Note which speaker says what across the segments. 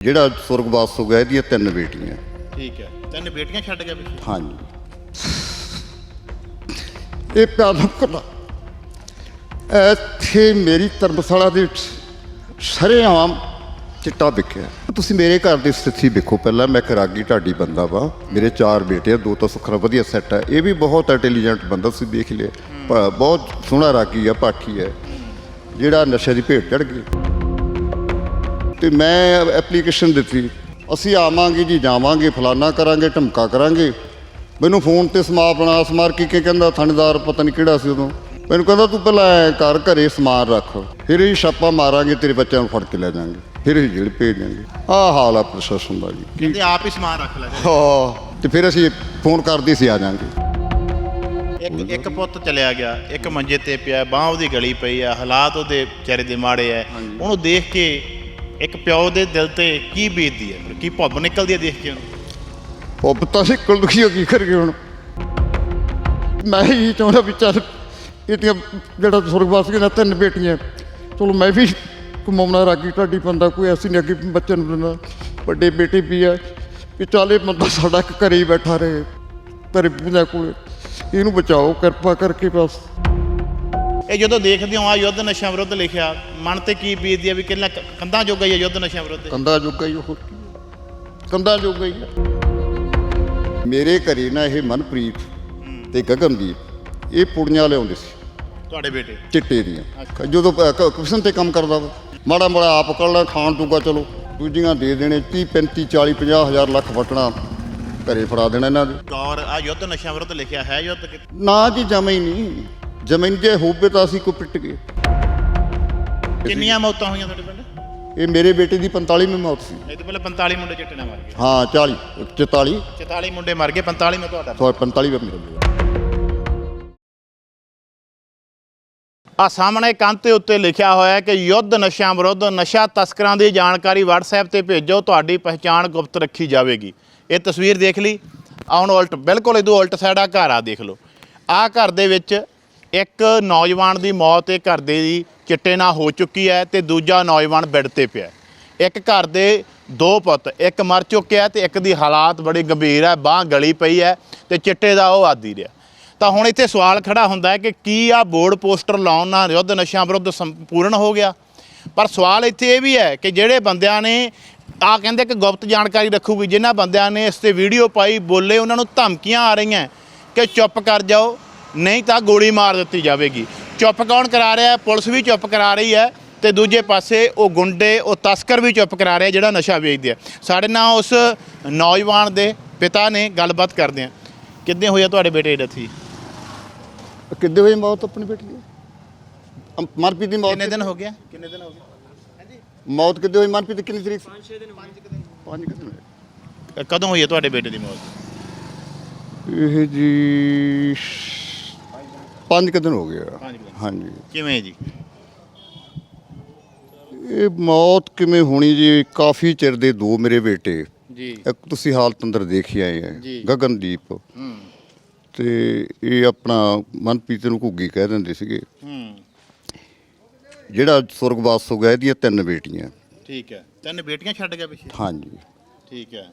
Speaker 1: ਜਿਹੜਾ ਸੁਰਗਵਾਸ ਹੋ ਗਿਆ ਇਹਦੀਆਂ ਤਿੰਨ ਬੇਟੀਆਂ।
Speaker 2: ਠੀਕ ਹੈ। ਤਿੰਨ ਬੇਟੀਆਂ ਛੱਡ ਗਿਆ ਪਿੱਛੇ?
Speaker 1: ਹਾਂਜੀ। ਇਹ ਪਿਆਲਾ ਕੋਲਾ ਇੱਥੇ ਮੇਰੀ ਧਰਮਸ਼ਾਲਾ ਦੇ ਵਿੱਚ ਸਰੇਆਮ ਚਿੱਟਾ ਵਿਕਿਆ ਤੁਸੀਂ ਮੇਰੇ ਘਰ ਦੀ ਸਥਿਤੀ ਵੇਖੋ ਪਹਿਲਾਂ ਮੈਂ ਇੱਕ ਰਾਗੀ ਢਾਡੀ ਬੰਦਾ ਵਾ। ਮੇਰੇ ਚਾਰ ਬੇਟੇ ਆ ਦੋ ਤਾਂ ਸੁਖਰਾ ਵਧੀਆ ਸੈੱਟ ਹੈ ਇਹ ਵੀ ਬਹੁਤ ਇੰਟੈਲੀਜੈਂਟ ਬੰਦਾ ਤੁਸੀਂ ਦੇਖ ਲਿਆ। ਬਹੁਤ ਸੋਹਣਾ ਰਾਗੀ ਆ ਪਾਠੀ ਹੈ ਜਿਹੜਾ ਨਸ਼ੇ ਦੀ ਭੇਟ ਚੜ ਗਈ। ਤੇ ਮੈਂ ਐਪਲੀਕੇਸ਼ਨ ਦਿੱਤੀ। ਅਸੀਂ ਆਵਾਂਗੇ ਜੀ ਜਾਵਾਂਗੇ ਫਲਾਨਾ ਕਰਾਂਗੇ ਢਮਕਾ ਕਰਾਂਗੇ। ਮੈਨੂੰ ਫੋਨ ਤੇ ਸਮਾ ਬਣਾ ਸਮਾਰ ਕੀ ਕੀ ਕਹਿੰਦਾ ਥਾਣੇਦਾਰ ਪਤਾ ਨਹੀਂ ਕਿਹੜਾ ਸੀ ਉਦੋਂ। ਮੈਨੂੰ ਕਹਿੰਦਾ ਤੂੰ ਪਹਿਲਾਂ ਕਰ ਘਰੇ ਸਮਾਨ ਰੱਖ। ਫਿਰ ਹੀ ਛਾਪਾ ਮਾਰਾਂਗੇ ਤੇਰੇ ਬੱਚਿਆਂ ਨੂੰ ਫੜ ਕੇ ਲੈ ਜਾਾਂਗੇ। ਫਿਰ ਹੀ ਜੇਲ੍ਹ ਭੇਜ ਦਿਆਂਗੇ। ਆਹ ਹਾਲ ਆ ਪ੍ਰਸ਼ਾਸਨ ਦਾ ਜੀ।
Speaker 2: ਕਹਿੰਦੇ ਆਪ ਹੀ ਸਮਾਨ ਰੱਖ ਲੈ
Speaker 1: ਹਾਂ ਤੇ ਫਿਰ ਅਸੀਂ ਫੋਨ ਕਰਦੇ ਸੀ ਆ ਜਾਾਂਗੇ।
Speaker 2: ਇੱਕ ਇੱਕ ਪੁੱਤ ਚਲਿਆ ਗਿਆ ਇੱਕ ਮੰਜੇ ਤੇ ਪਿਆ ਬਾਹ ਉਹਦੀ ਗਲੀ ਪਈ ਆ ਹਾਲਾਤ ਉਹਦੇ ਵਿਚਾਰੇ ਦੇ ਮਾੜੇ ਆ। ਉਹਨੂੰ ਦੇਖ ਕੇ ਇੱਕ ਪਿਓ ਦੇ ਦਿਲ ਤੇ ਕੀ ਬੀਤਦੀ ਹੈ? ਕੀ ਭੁੱਬ ਨਿਕਲਦੀ ਹੈ ਦੇਖ ਕੇ ਉਹਨੂੰ?
Speaker 1: ਉਹ ਪਤਾ ਸੀ ਕੁਲ ਦੁਖੀ ਹੋ ਕੀ ਕਰਕੇ ਹੁਣ। ਮੈਂ ਹੀ ਚਾਹੁੰਦਾ ਵੀ ਚੱਲ, ਇਹਦੀਆਂ ਜਿਹੜਾ ਸੁਰਗਵਾਸ ਗਿਆ ਤਿੰਨ ਬੇਟੀਆਂ। ਚਲੋ ਮੈਂ ਵੀ ਕਮਾਉਣਾ ਰਾਗੀ ਢਾਡੀ ਬੰਦਾ, ਕੋਈ ਐਸੀ ਨਹੀਂ ਅੱਗੇ ਬੱਚੇ ਨੂੰ ਦਿੰਦਾ ਵੱਡੇ ਬੇਟੇ ਵੀ ਆ ਵੀ ਚੱਲ ਇਹ ਬੰਦਾ ਸਾਡਾ ਇੱਕ ਘਰੇ ਹੀ ਬੈਠਾ ਰਹੇ। ਤੇਰੇ ਪਿਤਾ ਕੋਲ ਇਹਨੂੰ ਬਚਾਓ, ਕਿਰਪਾ ਕਰਕੇ ਬਸ।
Speaker 2: ਇਹ ਜਦੋਂ ਦੇਖਦੇ ਹੋ ਆ ਯੁੱਧ ਨਸ਼ਾ ਵਿਰੁੱਧ ਲਿਖਿਆ ਮਨ ਤੇ ਕੀ ਬੀਤਦੀ ਹੈ ਵੀ ਕਿੰਨਾ ਕੰਧਾਂ ਜੋਗਾ ਹੀ ਹੈ ਯੁੱਧ ਨਸ਼ਾ ਵਿਰੁੱਧ?
Speaker 1: ਕੰਦਾ ਜੋਗਾ ਹੀ ਉਹ ਕੰਦਾ ਜੋਗਾ ਹੀ। ਮੇਰੇ ਘਰੇ ਨਾ ਇਹ ਮਨਪ੍ਰੀਤ ਤੇ ਗਗਨਦੀਪ ਇਹ ਪੁੜੀਆਂ ਲਿਆਉਂਦੇ ਸੀ।
Speaker 2: ਤੁਹਾਡੇ ਬੇਟੇ?
Speaker 1: ਚਿੱਟੇ ਦੀਆਂ। ਜਦੋਂ ਕਮਿਸ਼ਨ ਤੇ ਕੰਮ ਕਰਦਾ ਮਾੜਾ ਮਾੜਾ ਆਪ ਕੱਢਣਾ ਖਾਣ ਜੋਗਾ ਚਲੋ। ਦੂਜੀਆਂ ਦੇ ਦੇਣੇ 30 35 40 50 ਹਜ਼ਾਰ ਲੱਖ ਵਟਣਾ ਘਰੇ ਫੜਾ ਦੇਣਾ ਇਹਨਾਂ ਦੇ।
Speaker 2: ਗੌਰ ਆ ਯੁੱਧ ਨਸ਼ਾ ਵਿਰੁੱਧ ਲਿਖਿਆ ਹੈ ਯੁੱਧ
Speaker 1: ਨਾ ਜੀ ਜਮੇ ਹੀ ਨਹੀਂ। ਜ਼ਮੀਨ ਜੇ ਹੋਵੇ ਤਾਂ ਅਸੀਂ ਕੋ ਪਿੱਟ ਗਏ।
Speaker 2: ਕਿੰਨੀਆਂ ਮੌਤਾਂ ਹੋਈਆਂ ਤੁਹਾਡੇ ਪਿੰਡ?
Speaker 1: ਇਹ ਮੇਰੇ ਬੇਟੇ ਦੀ 45ਵੀਂ ਮੌਤ ਸੀ।
Speaker 2: ਇਹ ਤੋਂ ਪਹਿਲਾਂ 45 ਮੁੰਡੇ ਚਿੱਟੇ ਨਾਲ ਮਰ ਗਏ।
Speaker 1: ਹਾਂ 40 44
Speaker 2: 44 ਮੁੰਡੇ ਮਰ ਗਏ 45 ਮੈਂ ਤੁਹਾਡਾ।
Speaker 1: ਸੌ 45 ਮੇਰਾ ਬੇਟਾ।
Speaker 2: ਆ ਸਾਹਮਣੇ ਕੰਧ ਦੇ ਉੱਤੇ ਲਿਖਿਆ ਹੋਇਆ ਹੈ ਕਿ ਯੁੱਧ ਨਸ਼ਿਆਂ ਵਿਰੁੱਧ ਨਸ਼ਾ ਤਸਕਰਾਂ ਦੀ ਜਾਣਕਾਰੀ WhatsApp ਤੇ ਭੇਜੋ ਤੁਹਾਡੀ ਪਹਿਚਾਣ ਗੁਪਤ ਰੱਖੀ ਜਾਵੇਗੀ। ਇਹ ਤਸਵੀਰ ਦੇਖ ਲਈ। ਆਹ ਹੁਣ ਉਲਟ ਬਿਲਕੁਲ ਇਹਦੋਂ ਉਲਟ ਸਾਈਡ ਆ ਘਰ ਆ ਦੇਖ ਲਓ। ਆ ਘਰ ਦੇ ਵਿੱਚ ਇੱਕ ਨੌਜਵਾਨ ਦੀ ਮੌਤ ਇਹ ਘਰ ਦੇ ਦੀ ਚਿੱਟੇ ਨਾਲ ਹੋ ਚੁੱਕੀ ਹੈ ਤੇ ਦੂਜਾ ਨੌਜਵਾਨ ਬੈੱਡ ਤੇ ਪਿਆ ਇੱਕ ਘਰ ਦੇ ਦੋ ਪੁੱਤ, ਇੱਕ ਮਰ ਚੁੱਕਿਆ ਤੇ ਇੱਕ ਦੀ ਹਾਲਾਤ ਬੜੀ ਗੰਭੀਰ ਹੈ, ਬਾਹ ਗਲੀ ਪਈ ਹੈ ਤੇ ਚਿੱਟੇ ਦਾ ਉਹ ਆਦੀ ਰਿਹਾ। ਤਾਂ ਹੁਣ ਇੱਥੇ ਸਵਾਲ ਖੜਾ ਹੁੰਦਾ ਹੈ ਕਿ ਕੀ ਆ ਬੋਰਡ ਪੋਸਟਰ ਲਾਉਣ ਨਾਲ ਯੁੱਧ ਨਸ਼ਿਆਂ ਵਿਰੁੱਧ ਸੰਪੂਰਨ ਹੋ ਗਿਆ? ਪਰ ਸਵਾਲ ਇੱਥੇ ਇਹ ਵੀ ਹੈ ਕਿ ਜਿਹੜੇ ਬੰਦਿਆਂ ਨੇ ਆ ਕਹਿੰਦੇ ਕਿ ਗੁਪਤ ਜਾਣਕਾਰੀ ਰੱਖੂਗੀ, ਜਿਨ੍ਹਾਂ ਬੰਦਿਆਂ ਨੇ ਇਸ ਤੇ ਵੀਡੀਓ ਪਾਈ, ਬੋਲੇ, ਉਹਨਾਂ ਨੂੰ ਧਮਕੀਆਂ ਆ ਰਹੀਆਂ, ਕਿ ਚੁੱਪ ਕਰ ਜਾਓ। ਨਹੀਂ ਤਾਂ ਗੋਲੀ ਮਾਰ ਦਿੱਤੀ ਜਾਵੇਗੀ। ਚੁੱਪ ਕੌਣ ਕਰਾ ਰਿਹਾ ਹੈ? ਪੁਲਿਸ ਵੀ ਚੁੱਪ ਕਰਾ ਰਹੀ ਹੈ ਤੇ ਦੂਜੇ ਪਾਸੇ ਉਹ ਗੁੰਡੇ ਉਹ ਤਸਕਰ ਵੀ ਚੁੱਪ ਕਰਾ ਰਿਹਾ ਜਿਹੜਾ ਨਸ਼ਾ ਵੇਚਦੇ ਆ। ਸਾਡੇ ਨਾਲ ਉਸ ਨੌਜਵਾਨ ਦੇ ਪਿਤਾ ਨੇ ਗੱਲਬਾਤ ਕਰਦੇ ਆ। ਕਿੱਦਾਂ ਹੋਇਆ ਤੁਹਾਡੇ ਬੇਟੇ ਦੀ ਡੈਥੀ
Speaker 1: ਕਿੱਦੇ ਹੋਈ ਮੌਤ ਆਪਣੀ ਬੇਟੀ ਦੀ? ਅਮ- ਮਨਪ੍ਰੀਤ ਦੀ ਮੌਤ
Speaker 2: ਕਿੰਨੇ ਦਿਨ ਹੋ ਗਿਆ ਕਿੰਨੇ ਦਿਨ ਹੋ ਗਏ?
Speaker 1: ਮੌਤ ਕਿੱਦੇ ਹੋਈ? ਮਨਪ੍ਰੀਤ ਦੀ ਕਿੰਨੀ ਤਰੀਕ 5-6 ਦਿਨ 5 ਦਿਨ 5 ਦਿਨ ਹੋਏ।
Speaker 2: ਕਦੋਂ ਹੋਈ ਹੈ ਤੁਹਾਡੇ ਬੇਟੇ ਦੀ ਮੌਤ?
Speaker 1: ਇਹ ਜੀ 5 ਦਿਨ ਹੋ
Speaker 2: ਪੰਜ ਕੁ ਦਿਨ।
Speaker 1: ਹਾਂਜੀ।
Speaker 2: ਕਿਵੇਂ ਜੀ?
Speaker 1: ਇਹ ਮੌਤ ਕਿਵੇਂ ਹੋਣੀ ਜੀ ਕਾਫੀ ਚਿਰ ਦੇ ਦੋ ਮੇਰੇ ਬੇਟੇ।
Speaker 2: ਜੀ।
Speaker 1: ਇੱਕ ਤੁਸੀਂ ਹਾਲਤ ਅੰਦਰ ਦੇਖ ਹੀ ਆਏ
Speaker 2: ਜੀ।
Speaker 1: ਹੈ ਗਗਨਦੀਪ।
Speaker 2: ਹੂੰ।
Speaker 1: ਤੇ ਇਹ ਆਪਣਾ ਮਨਪ੍ਰੀਤ ਨੂੰ ਘੁੱਗੀ ਕਹਿ ਦਿੰਦੇ ਸੀਗੇ।
Speaker 2: ਹੂੰ।
Speaker 1: ਜਿਹੜਾ ਸੁਰਗਵਾਸ ਹੋ ਗਿਆ ਇਹਦੀਆਂ ਤਿੰਨ ਬੇਟੀਆਂ।
Speaker 2: ਠੀਕ ਹੈ। ਤਿੰਨ ਬੇਟੀਆਂ ਛੱਡ ਗਿਆ ਪਿੱਛੇ?
Speaker 1: ਹਾਂਜੀ।
Speaker 2: ਠੀਕ ਹੈ।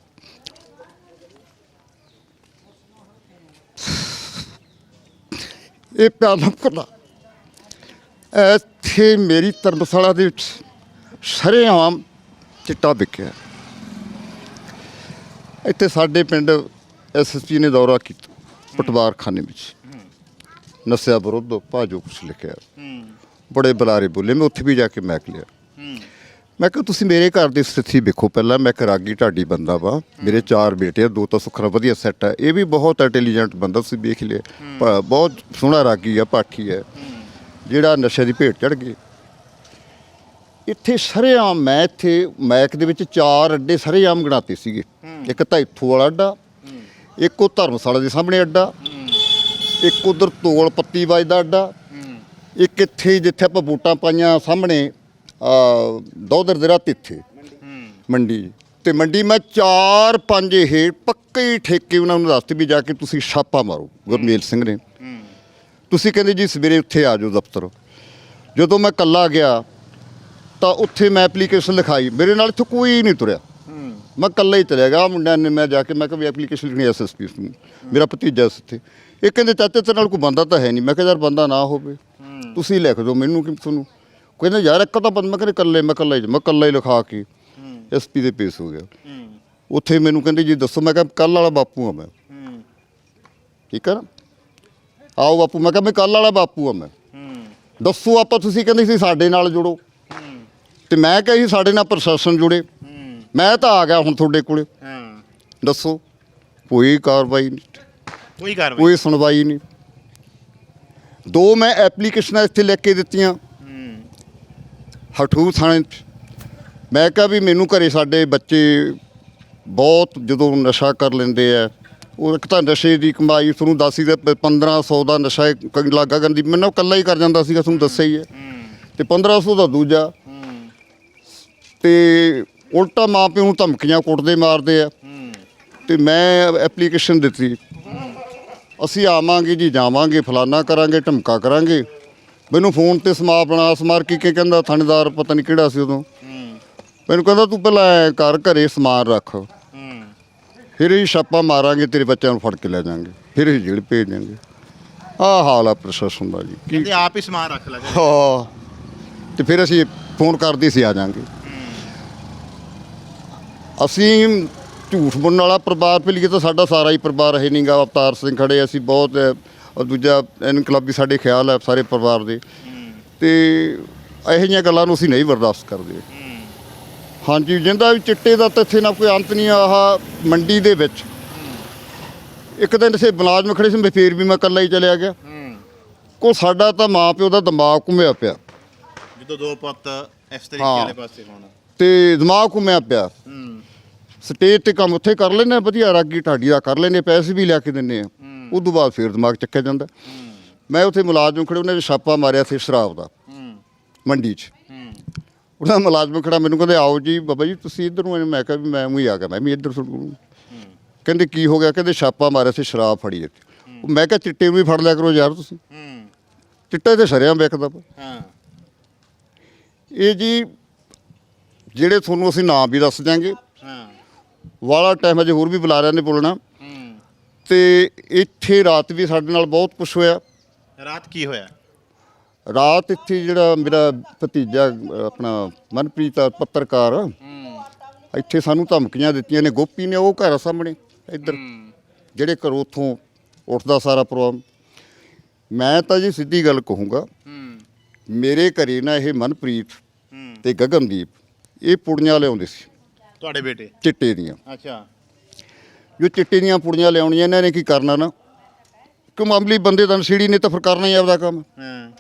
Speaker 1: ਇਹ ਪਿਆਲਾ ਕੋਲਾ ਇੱਥੇ ਮੇਰੀ ਧਰਮਸ਼ਾਲਾ ਦੇ ਵਿੱਚ ਸਰੇਆਮ ਚਿੱਟਾ ਵਿਕਿਆ। ਇੱਥੇ ਸਾਡੇ ਪਿੰਡ ਐਸਐਸਪੀ ਨੇ ਦੌਰਾ ਕੀਤਾ ਪਟਵਾਰਖਾਨੇ ਵਿੱਚ। ਨਸ਼ਿਆਂ ਵਿਰੁੱਧ ਭਾਜੋ ਕੁਛ ਲਿਖਿਆ। ਬੜੇ ਬੁਲਾਰੇ ਬੋਲੇ ਮੈਂ ਉੱਥੇ ਵੀ ਜਾ ਕੇ ਮੈਕ ਲਿਆ। ਮੈਂ ਕਿਹਾ ਤੁਸੀਂ ਮੇਰੇ ਘਰ ਦੀ ਸਥਿਤੀ ਵੇਖੋ ਪਹਿਲਾਂ ਮੈਂ ਇੱਕ ਰਾਗੀ ਢਾਡੀ ਬੰਦਾ ਵਾ ਮੇਰੇ ਚਾਰ ਬੇਟੇ ਆ ਦੋ ਤਾਂ ਸੁਖਰਾ ਵਧੀਆ ਸੈੱਟ ਹੈ ਇਹ ਵੀ ਬਹੁਤ ਇੰਟੈਲੀਜੈਂਟ ਬੰਦਾ ਤੁਸੀਂ ਵੇਖ ਲਿਆ। ਬਹੁਤ ਸੋਹਣਾ ਰਾਗੀ ਆ ਪਾਠੀ ਹੈ। ਜਿਹੜਾ ਨਸ਼ੇ ਦੀ ਭੇਟ ਚੜ ਗਈ। ਇੱਥੇ ਸਰੇਆਮ ਮੈਂ ਇੱਥੇ ਮੈਕ ਦੇ ਵਿੱਚ ਚਾਰ ਅੱਡੇ ਸਰੇਆਮ ਗਣਾਤੇ ਸੀਗੇ। ਇੱਕ ਤਾਂ ਇੱਥੋਂ ਵਾਲਾ ਅੱਡਾ ਇੱਕ ਉਹ ਧਰਮਸ਼ਾਲਾ ਦੇ ਸਾਹਮਣੇ ਅੱਡਾ ਇੱਕ ਉਧਰ ਤੋਲ ਪੱਤੀ ਵੱਜਦਾ ਅੱਡਾ ਇੱਕ ਇੱਥੇ ਜਿੱਥੇ ਆਪਾਂ ਵੋਟਾਂ ਪਾਈਆਂ ਸਾਹਮਣੇ ਆ ਦੋਦਰ ਦੇ ਰਾਤ ਇੱਥੇ। ਮੰਡੀ। ਤੇ ਮੰਡੀ ਮੈਂ ਚਾਰ ਪੰਜ ਇਹ ਪੱਕੇ ਠੇਕੇ ਉਹਨਾਂ ਨੂੰ ਦੱਸਤੇ ਵੀ ਜਾ ਕੇ ਤੁਸੀਂ ਛਾਪਾ ਮਾਰੋ ਗੁਰਮੇਲ ਸਿੰਘ ਨੇ। ਤੁਸੀਂ ਕਹਿੰਦੇ ਜੀ ਸਵੇਰੇ ਉੱਥੇ ਆ ਜਾਓ ਦਫ਼ਤਰ। ਜਦੋਂ ਮੈਂ ਕੱਲਾ ਗਿਆ, ਤਾਂ ਉੱਥੇ ਮੈਂ ਐਪਲੀਕੇਸ਼ਨ ਲਿਖਾਈ। ਮੇਰੇ ਨਾਲ ਇੱਥੇ ਕੋਈ ਨਹੀਂ ਤੁਰਿਆ। ਮੈਂ ਇਕੱਲਾ ਹੀ ਤੁਰਿਆ ਗਿਆ। ਆਹ ਮੁੰਡਿਆਂ ਨੇ ਮੈਂ ਜਾ ਕੇ ਮੈਂ ਕਿਹਾ ਵੀ ਐਪਲੀਕੇਸ਼ਨ ਲਿਖਣੀ ਐਸਐਸਪੀ ਨੂੰ। ਮੇਰਾ ਭਤੀਜਾ ਸੀ ਇੱਥੇ। ਇਹ ਕਹਿੰਦੇ, ਚਾਚੇ ਤੇ ਨਾਲ ਕੋਈ ਬੰਦਾ ਤਾਂ ਹੈ ਨਹੀਂ। ਮੈਂ ਕਿਹਾ, ਯਾਰ ਬੰਦਾ ਨਾ ਹੋਵੇ। ਤੁਸੀਂ ਲਿਖ ਦਿਓ ਮੈਨੂੰ ਕਿ ਤੁਹਾਨੂੰ। ਕਹਿੰਦੇ ਯਾਰ ਇੱਕ ਤਾਂ ਬੰਦਾ ਮੈਂ ਕਹਿੰਦਾ ਇਕੱਲੇ ਮੈਂ ਇਕੱਲਾ ਹੀ ਮੈਂ ਇਕੱਲਾ ਹੀ ਲਿਖਾ ਕੇ ਐਸਪੀ ਦੇ ਪੇਸ਼ ਹੋ ਗਿਆ। ਉੱਥੇ ਮੈਨੂੰ ਕਹਿੰਦੇ ਜੀ ਦੱਸੋ ਮੈਂ ਕਿਹਾ ਕੱਲ ਵਾਲਾ ਬਾਪੂ ਆ ਮੈਂ। ਠੀਕ ਹੈ ਨਾ? ਆਓ ਬਾਪੂ ਮੈਂ ਕਿਹਾ ਮੈਂ ਕੱਲ ਵਾਲਾ ਬਾਪੂ ਆ ਮੈਂ। ਦੱਸੋ ਆਪਾਂ ਤੁਸੀਂ ਕਹਿੰਦੇ ਸੀ ਸਾਡੇ ਨਾਲ ਜੁੜੋ। ਤੇ ਮੈਂ ਕਿਹਾ ਸੀ ਸਾਡੇ ਨਾਲ ਪ੍ਰਸ਼ਾਸਨ ਜੁੜੇ। ਮੈਂ ਤਾਂ ਆ ਗਿਆ ਹੁਣ ਤੁਹਾਡੇ ਕੋਲੇ। ਦੱਸੋ ਕੋਈ ਕਾਰਵਾਈ ਨਹੀਂ।
Speaker 2: ਕੋਈ ਕਾਰਵਾਈ
Speaker 1: ਕੋਈ ਸੁਣਵਾਈ ਨਹੀਂ। ਦੋ ਮੈਂ ਐਪਲੀਕੇਸ਼ਨਾਂ ਇੱਥੇ ਲਿਖ ਕੇ ਦਿੱਤੀਆਂ। ਹਠੂ ਥਾਣੇ 'ਚ। ਮੈਂ ਕਿਹਾ ਵੀ ਮੈਨੂੰ ਘਰੇ ਸਾਡੇ ਬੱਚੇ ਬਹੁਤ ਜਦੋਂ ਨਸ਼ਾ ਕਰ ਲੈਂਦੇ ਆ ਉਹ ਇੱਕ ਤਾਂ ਨਸ਼ੇ ਦੀ ਕਮਾਈ ਤੁਹਾਨੂੰ ਦੱਸੀ ਤੇ 1500 ਦਾ ਨਸ਼ਾ ਲੱਗਾ ਗੰਦੀ ਮੈਨੂੰ ਇਕੱਲਾ ਹੀ ਕਰ ਜਾਂਦਾ ਸੀਗਾ ਤੁਹਾਨੂੰ ਦੱਸਿਆ ਹੀ ਹੈ। ਤੇ 1500 ਦਾ ਦੂਜਾ। ਤੇ ਉਲਟਾ ਮਾਂ ਪਿਓ ਨੂੰ ਧਮਕੀਆਂ ਕੁੱਟਦੇ ਮਾਰਦੇ ਆ। ਤੇ ਮੈਂ ਐਪਲੀਕੇਸ਼ਨ ਦਿੱਤੀ। ਅਸੀਂ ਆਵਾਂਗੇ ਜੀ ਜਾਵਾਂਗੇ ਫਲਾਨਾ ਕਰਾਂਗੇ ਢਮਕਾ ਕਰਾਂਗੇ। ਮੈਨੂੰ ਫੋਨ ਤੇ ਸਮਾ ਬਣਾ ਸਮਾਰ ਕੀ ਕੇ ਕਹਿੰਦਾ ਥਾਣੇਦਾਰ ਪਤਾ ਨਹੀਂ ਕਿਹੜਾ ਸੀ ਉਦੋਂ। ਮੈਨੂੰ ਕਹਿੰਦਾ ਤੂੰ ਪਹਿਲਾਂ ਐਂ ਕਰ ਘਰੇ ਸਮਾਨ ਰੱਖ। ਫਿਰ ਹੀ ਛਾਪਾ ਮਾਰਾਂਗੇ ਤੇਰੇ ਬੱਚਿਆਂ ਨੂੰ ਫੜ ਕੇ ਲੈ ਜਾਾਂਗੇ। ਫਿਰ ਹੀ ਜੇਲ੍ਹ ਭੇਜ ਦਿਆਂਗੇ। ਆਹ ਹਾਲ ਆ ਪ੍ਰਸ਼ਾਸਨ ਦਾ ਜੀ। ਕੀ
Speaker 2: ਕਹਿੰਦੇ ਆਪ ਹੀ ਸਮਾਨ ਰੱਖ ਲੈ
Speaker 1: ਹਾਂ। ਤੇ ਫਿਰ ਅਸੀਂ ਫੋਨ ਕਰਦੇ ਸੀ ਆ ਜਾਾਂਗੇ। ਅਸੀਂ ਝੂਠ ਬੋਲਣ ਵਾਲਾ ਪਰਿਵਾਰ ਪੇ ਲਈਏ ਤਾਂ ਸਾਡਾ ਸਾਰਾ ਹੀ ਪਰਿਵਾਰ ਹੈ ਨਹੀਂਗਾ ਅਵਤਾਰ ਸਿੰਘ ਖੜੇ ਅਸੀਂ ਬਹੁਤ ਅ, ਔਰ ਦੂਜਾ ਇਨਕਲਾਬੀ ਸਾਡੇ ਖਿਆਲ ਹੈ ਸਾਰੇ ਪਰਿਵਾਰ ਦੇ। ਤੇ ਇਹੋ ਜਿਹੀਆਂ ਗੱਲਾਂ ਨੂੰ ਅਸੀਂ ਨਹੀਂ ਬਰਦਾਸ਼ਤ ਕਰਦੇ। ਹਾਂਜੀ ਜਿੰਦਾ ਵੀ ਚਿੱਟੇ ਦਾ ਤਾਂ ਇੱਥੇ ਨਾ ਕੋਈ ਅੰਤ ਨਹੀਂ ਆਹ ਮੰਡੀ ਦੇ ਵਿੱਚ। ਇੱਕ ਦਿਨ ਇਸੇ ਮੁਲਾਜ਼ਮ ਖੜੇ ਸੀ ਮੈਂ ਫੇਰ ਵੀ ਮੈਂ ਇਕੱਲਾ ਹੀ ਚਲਿਆ ਗਿਆ। ਕੋ ਸਾਡਾ ਤਾਂ ਮਾਂ ਪਿਓ ਦਾ ਦਿਮਾਗ ਘੁੰਮਿਆ ਪਿਆ।
Speaker 2: ਜਦੋਂ ਦੋ ਪੁੱਤ ਇਸ ਤਰੀਕੇ। ਵਾਲੇ ਪਾਸੇ ਹੋਣ।
Speaker 1: ਤੇ ਦਿਮਾਗ ਘੁੰਮਿਆ ਪਿਆ। ਸਟੇਜ ਤੇ ਕੰਮ ਉੱਥੇ ਕਰ ਲੈਨੇ ਵਧੀਆ ਰਾਗੀ ਢਾਡੀ ਦਾ ਕਰ ਲੈਨੇ ਪੈਸੇ ਵੀ ਲਿਆ ਕੇ ਦਿੰਨੇ ਆ। ਤੋਂ ਬਾਅਦ ਫੇਰ ਦਿਮਾਗ ਚੱਕਿਆ ਜਾਂਦਾ। ਮੈਂ ਉੱਥੇ ਮੁਲਾਜ਼ਮ ਖੜੇ ਉਹਨੇ ਛਾਪਾ ਮਾਰਿਆ ਸੀ ਸ਼ਰਾਬ ਦਾ।
Speaker 2: ਹੂੰ।
Speaker 1: ਮੰਡੀ 'ਚ।
Speaker 2: ਹੂੰ।
Speaker 1: ਉਹਦਾ ਮੁਲਾਜ਼ਮ ਖੜਾ ਮੈਨੂੰ ਕਹਿੰਦੇ ਆਓ ਜੀ ਬਾਬਾ ਜੀ ਤੁਸੀਂ ਇੱਧਰ ਨੂੰ ਆਏ। ਮੈਂ ਕਿਹਾ ਵੀ ਮੈਂ ਉਹੀ ਆ ਗਿਆ ਮੈਂ ਵੀ ਇੱਧਰ ਸੁਣ ਕਹਿੰਦੇ ਕੀ ਹੋ ਗਿਆ? ਕਹਿੰਦੇ ਛਾਪਾ ਮਾਰਿਆ ਸੀ ਸ਼ਰਾਬ ਫੜੀ ਇੱਥੇ। ਮੈਂ ਕਿਹਾ ਚਿੱਟੇ ਨੂੰ ਵੀ ਫੜ ਲਿਆ ਕਰੋ ਯਾਰ ਤੁਸੀਂ।
Speaker 2: ਹੂੰ।
Speaker 1: ਚਿੱਟਾ ਤੇ ਸਰਿਆਂ ਵਿਕਦਾ।
Speaker 2: ਹਾਂ।
Speaker 1: ਇਹ ਜੀ ਜਿਹੜੇ ਤੁਹਾਨੂੰ ਅਸੀਂ ਨਾਮ ਵੀ ਦੱਸ ਦਿਆਂਗੇ
Speaker 2: ਹਾਂ।
Speaker 1: ਵਾਲਾ ਟਾਈਮ ਅਜੇ ਹੋਰ ਵੀ ਬੁਲਾਰਿਆਂ ਨੇ ਬੋਲਣਾ।
Speaker 2: ਹੂੰ
Speaker 1: ਤੇ ਇੱਥੇ ਰਾਤ ਵੀ ਸਾਡੇ ਨਾਲ ਬਹੁਤ ਕੁਝ ਹੋਇਆ।
Speaker 2: ਰਾਤ ਕੀ ਹੋਇਆ?
Speaker 1: ਰਾਤ ਇੱਥੇ ਜਿਹੜਾ ਮੇਰਾ ਭਤੀਜਾ ਆਪਣਾ ਮਨਪ੍ਰੀਤ ਆ, ਪੱਤਰਕਾਰ ਇੱਥੇ ਸਾਨੂੰ ਧਮਕੀਆਂ ਦਿੱਤੀਆਂ ਨੇ। ਗੋਪੀ ਨੇ ਉਹ ਘਰ ਸਾਹਮਣੇ ਇੱਧਰ। ਜਿਹੜੇ ਘਰੋਂ ਉੱਥੋਂ ਉੱਠਦਾ ਸਾਰਾ ਪ੍ਰੋਗਰਾਮ। ਮੈਂ ਤਾਂ ਜੀ ਸਿੱਧੀ ਗੱਲ ਕਹੂੰਗਾ
Speaker 2: ਹੂੰ।
Speaker 1: ਮੇਰੇ ਘਰੇ ਨਾ ਇਹ ਮਨਪ੍ਰੀਤ
Speaker 2: ਹੂੰ।
Speaker 1: ਤੇ ਗਗਨਦੀਪ ਇਹ ਪੁੜੀਆਂ ਲਿਆਉਂਦੇ ਸੀ।
Speaker 2: ਤੁਹਾਡੇ ਬੇਟੇ?
Speaker 1: ਚਿੱਟੇ ਦੀਆਂ।
Speaker 2: ਅੱਛਾ।
Speaker 1: ਜੋ ਚਿੱਟੇ ਦੀਆਂ ਪੁੜੀਆਂ ਲਿਆਉਣੀਆਂ ਇਹਨਾਂ ਨੇ ਕੀ ਕਰਨਾ ਨਾ? ਕਿ ਮਾਮੂਲੀ ਬੰਦੇ ਦਾ ਨਸ਼ੀੜੀ ਨੇ ਤਾਂ ਫਿਰ ਕਰਨਾ ਹੀ ਆਪਦਾ ਕੰਮ।
Speaker 2: ਹਾਂ।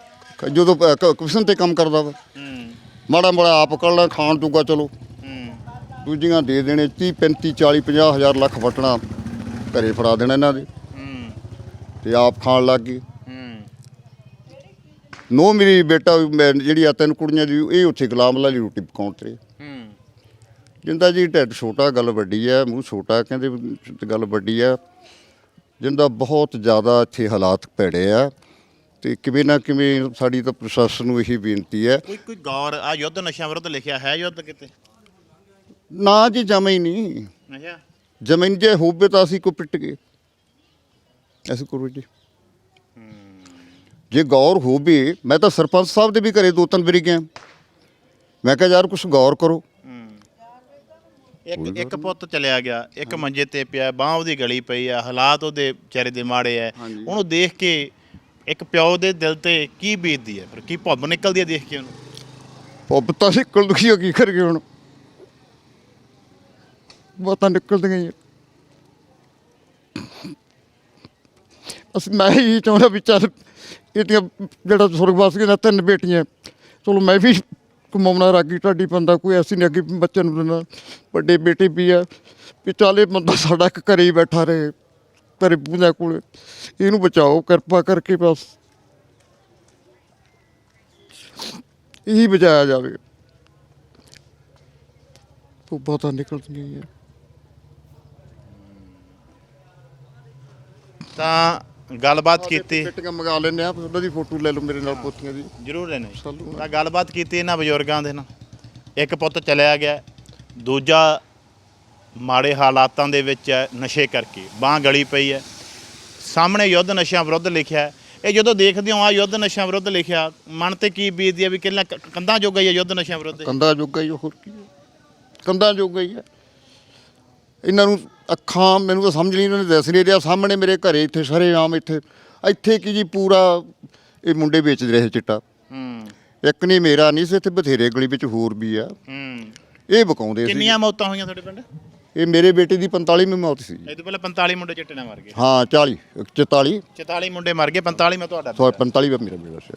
Speaker 1: ਜਦੋਂ ਕਮਿਸ਼ਨ ਤੇ ਕੰਮ ਕਰਦਾ ਵਾ।
Speaker 2: ਹੂੰ।
Speaker 1: ਮਾੜਾ ਮਾੜਾ ਆਪ ਕੱਢਣਾ ਖਾਣ ਜੋਗਾ ਚਲੋ।
Speaker 2: ਹੂੰ।
Speaker 1: ਦੂਜੀਆਂ ਦੇ ਦੇਣੇ 30 35 40 50 ਹਜ਼ਾਰ ਲੱਖ ਵਟਣਾ ਘਰੇ ਫੜਾ ਦੇਣਾ ਇਹਨਾਂ ਦੇ।
Speaker 2: ਹੂੰ।
Speaker 1: ਤੇ ਆਪ ਖਾਣ ਲੱਗ ਗਏ। ਨੋ ਮੇਰੀ ਬੇਟਾ ਜਿਹੜੀ ਆ ਤਿੰਨ ਕੁੜੀਆਂ ਦੀ ਇਹ ਉੱਥੇ ਗੁਲਾਮ ਵਾਲੀ ਰੋਟੀ ਪਕਾਉਣ ਤੇ।
Speaker 2: ਹੂੰ।
Speaker 1: ਜਿੰਦਾ ਜੀ ਢਿੱਡ ਛੋਟਾ ਗੱਲ ਵੱਡੀ ਹੈ ਮੂੰਹ ਛੋਟਾ ਕਹਿੰਦੇ ਗੱਲ ਵੱਡੀ ਹੈ। ਜਿੰਦਾ ਬਹੁਤ ਜ਼ਿਆਦਾ ਇੱਥੇ ਹਾਲਾਤ ਭੈੜੇ ਆ ਤੇ ਕਿਵੇਂ ਨਾ ਕਿਵੇਂ ਸਾਡੀ ਤਾਂ ਪ੍ਰਸ਼ਾਸਨ ਨੂੰ ਇਹੀ ਬੇਨਤੀ ਹੈ।
Speaker 2: ਕੋਈ ਕੋਈ ਗੌਰ ਆ ਯੁੱਧ ਨਸ਼ਿਆਂ ਵਿਰੁੱਧ ਲਿਖਿਆ ਹੈ ਯੁੱਧ ਕਿਤੇ?
Speaker 1: ਨਾ ਜੀ ਜਮਾ ਹੀ ਨਹੀਂ।
Speaker 2: ਅੱਛਾ।
Speaker 1: ਜ਼ਮੀਨ ਜੇ ਹੋਵੇ ਤਾਂ ਅਸੀਂ ਕੋ ਪਿੱਟ ਗਏ ਐਸੀ ਕਰੋ ਜੀ ਜੇ ਗੌਰ ਹੋਵੇ ਮੈਂ ਤਾਂ ਸਰਪੰਚ ਸਾਹਿਬ ਦੇ ਵੀ ਘਰੇ ਦੋ ਤਿੰਨ ਵਾਰੀ ਗਿਆ। ਮੈਂ ਕਿਹਾ ਯਾਰ ਕੁਝ ਗੌਰ ਕਰੋ।
Speaker 2: ਇੱਕ ਇੱਕ ਪੁੱਤ ਚਲਿਆ ਗਿਆ ਇੱਕ ਮੰਜੇ ਤੇ ਪਿਆ ਬਾਹ ਉਹਦੀ ਗਲੀ ਪਈ ਆ ਹਾਲਾਤ ਉਹਦੇ ਵਿਚਾਰੇ ਦੇ ਮਾੜੇ ਆ। ਉਹਨੂੰ ਦੇਖ ਕੇ ਇੱਕ ਪਿਓ ਦੇ ਦਿਲ ਤੇ ਕੀ ਬੀਤਦੀ ਹੈ ਫਿਰ ਕੀ ਭੁੱਬ ਨਿਕਲਦੀ ਹੈ ਦੇਖ ਕੇ ਉਹਨੂੰ?
Speaker 1: ਪੁੱਬ ਤਾਂ ਨਿਕਲ ਦੁਖੀ ਹੋ ਕੀ ਕਰ ਗਏ ਹੁਣ। ਬਹੁਤਾਂ ਨਿਕਲਦੀਆਂ ਹੀ ਆ। ਅਸੀਂ ਮੈਂ ਹੀ ਚਾਹੁੰਦਾ ਵੀ ਚੱਲ ਇਹਦੀਆਂ ਜਿਹੜਾ ਸੁਰਗਵਾਸੀਆਂ ਦਾ ਤਿੰਨ ਬੇਟੀਆਂ ਚਲੋ ਮੈਂ ਵੀ ਕਮਾਉਣਾ ਰਾਗੀ ਢਾਡੀ ਬੰਦਾ, ਕੋਈ ਐਸੀ ਨਹੀਂ ਅੱਗੇ ਬੱਚੇ ਨੂੰ ਦਿੰਦਾ। ਵੱਡੇ ਬੇਟੇ ਵੀ ਆ, ਵੀ ਚੱਲ ਇਹ ਬੰਦਾ ਸਾਡਾ ਇੱਕ ਘਰੇ ਹੀ ਬੈਠਾ ਰਹੇ, ਘਰੇ ਪੂਜਾ ਕੋਲ। ਇਹਨੂੰ ਬਚਾਓ, ਕਿਰਪਾ ਕਰਕੇ ਬਸ। ਇਹੀ ਬਚਾਇਆ ਜਾਵੇ। ਉਹ ਬਹੁਤਾ ਨਿਕਲਦੀਆਂ ਹੀ
Speaker 2: ਤਾਂ ਗੱਲਬਾਤ ਕੀਤੀ।
Speaker 1: ਪੇਟੀਆਂ ਮੰਗਾ ਲੈਂਦੇ ਆ ਉਹਨਾਂ ਦੀ ਫੋਟੋ ਲੈ ਲਓ ਮੇਰੇ ਨਾਲ ਪੋਤੀਆਂ ਦੀ।
Speaker 2: ਜ਼ਰੂਰ ਲੈਣੇ ਤਾਂ ਗੱਲਬਾਤ ਕੀਤੀ ਇਹਨਾਂ ਬਜ਼ੁਰਗਾਂ ਦੇ ਨਾਲ। ਇੱਕ ਪੁੱਤ ਚਲਿਆ ਗਿਆ ਦੂਜਾ ਮਾੜੇ ਹਾਲਾਤਾਂ ਦੇ ਵਿੱਚ ਹੈ ਨਸ਼ੇ ਕਰਕੇ। ਬਾਹ ਗਲੀ ਪਈ ਹੈ। ਸਾਹਮਣੇ ਯੁੱਧ ਨਸ਼ਿਆਂ ਵਿਰੁੱਧ ਲਿਖਿਆ ਹੈ। ਇਹ ਜਦੋਂ ਦੇਖਦੇ ਹੋ ਆ ਯੁੱਧ ਨਸ਼ਿਆਂ ਵਿਰੁੱਧ ਲਿਖਿਆ ਮਨ ਤੇ ਕੀ ਬੀਤਦੀ ਹੈ ਵੀ ਕਿੰਨਾ ਕ- ਕੰਧਾਂ ਜੋਗਾ ਹੀ ਹੈ ਯੁੱਧ ਨਸ਼ਿਆਂ ਵਿਰੁੱਧ?
Speaker 1: ਕੰਧਾਂ ਜੋਗਾ ਹੀ ਆ, ਹੋਰ ਕੀ ਹੈ? ਕੰਧਾਂ ਜੋਗਾ ਹੀ ਹੈ। ਇਹਨਾਂ ਨੂੰ ਅੱਖਾਂ ਮੈਨੂੰ ਤਾਂ ਸਮਝ ਨਹੀਂ ਇਹਨਾਂ ਨੇ ਦੱਸ ਨਹੀਂ ਰਿਹਾ। ਸਾਹਮਣੇ ਮੇਰੇ ਘਰੇ ਇੱਥੇ ਸਾਰੇ ਆਮ ਇੱਥੇ ਇੱਥੇ ਕੀ ਜੀ ਪੂਰਾ ਇਹ ਮੁੰਡੇ ਵੇਚਦੇ ਰਹੇ ਚਿੱਟਾ।
Speaker 2: ਹੂੰ।
Speaker 1: ਇੱਕ ਨਹੀਂ ਮੇਰਾ ਨਹੀਂ ਸੀ ਇੱਥੇ ਬਥੇਰੇ ਗਲੀ ਵਿੱਚ ਹੋਰ ਵੀ ਆ।
Speaker 2: ਹੂੰ।
Speaker 1: ਇਹ ਬਕਾਉਂਦੇ ਸੀ।
Speaker 2: ਕਿੰਨੀਆਂ ਮੌਤਾਂ ਹੋਈਆਂ ਤੁਹਾਡੇ ਪਿੰਡ?
Speaker 1: ਇਹ ਮੇਰੇ ਬੇਟੇ ਦੀ 45ਵੀਂ ਮੌਤ ਸੀ
Speaker 2: ਇਹ ਤੋਂ ਪਹਿਲਾਂ 45 ਮੁੰਡੇ ਚਿੱਟੇ ਨਾਲ ਮਰ ਗਏ।
Speaker 1: ਹਾਂ 40 44
Speaker 2: 44 ਮੁੰਡੇ ਮਰ ਗਏ 45 ਮੈਂ ਤੁਹਾਡਾ
Speaker 1: ਸੌ 45 ਦਾ ਮੇਰਾ ਬੇਟਾ ਸੀ।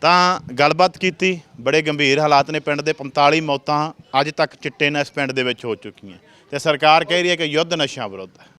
Speaker 2: ਤਾਂ ਗੱਲਬਾਤ ਕੀਤੀ, ਬੜੇ ਗੰਭੀਰ ਹਾਲਾਤ ਨੇ ਪਿੰਡ ਦੇ 45 ਮੌਤਾਂ ਅੱਜ ਤੱਕ ਚਿੱਟੇ ਨਾਲ ਇਸ ਪਿੰਡ ਦੇ ਵਿੱਚ ਹੋ ਚੁੱਕੀਆਂ। ਤੇ ਸਰਕਾਰ ਕਹਿ ਰਹੀ ਹੈ ਕਿ ਯੁੱਧ ਨਸ਼ਿਆਂ ਵਿਰੁੱਧ।